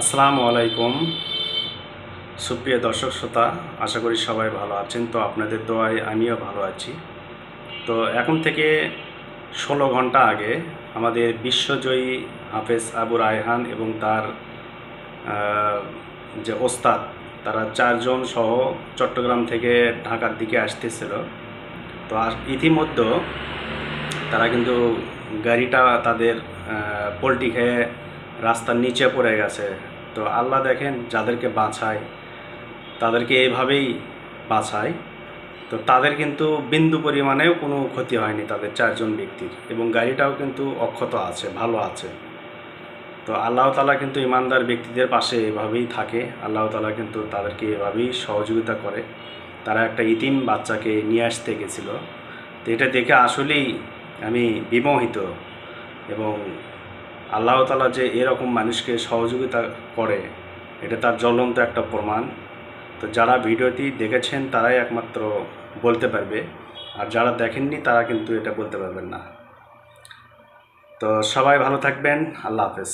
আসসালামু আলাইকুম। সুপ্রিয় দর্শক শ্রোতা, আশা করি সবাই ভালো আছেন। তো আপনাদের দোয়ায় আমিও ভালো আছি। তো এখন থেকে ষোলো ঘণ্টা আগে আমাদের বিশ্বজয়ী হাফেজ আবু রায়হান এবং তার যে ওস্তাদ, তারা চারজন সহ চট্টগ্রাম থেকে ঢাকার দিকে আসতেছিল। তো ইতিমধ্যে তারা কিন্তু গাড়িটা তাদের পোলট্রি খেয়ে রাস্তার নিচে পড়ে গেছে। তো আল্লাহ দেখেন যাদেরকে বাঁচায় তাদেরকে এইভাবেই বাঁচায় তো তাদের কিন্তু বিন্দু পরিমাণেও কোনো ক্ষতি হয়নি তাদের চারজন ব্যক্তির এবং গাড়িটাও কিন্তু অক্ষত আছে, ভালো আছে। তো আল্লাহ তালা কিন্তু ইমানদার ব্যক্তিদের পাশে এভাবেই থাকে। আল্লাহ তালা কিন্তু তাদেরকে এভাবেই সহযোগিতা করে। তারা একটা ইতিম বাচ্চাকে নিয়ে আসতে গেছিল। তো এটা দেখে আসলেই আমি বিমোহিত এবং আল্লাহ তালা যে এরকম মানুষকে সহযোগিতা করে, এটা তার জ্বলন্ত একটা প্রমাণ। তো যারা ভিডিওটি দেখেছেন, তারাই একমাত্র বলতে পারবে। আর যারা দেখেননি, তারা কিন্তু এটা বলতে পারবেন না। তো সবাই ভালো থাকবেন। আল্লাহ হাফেজ।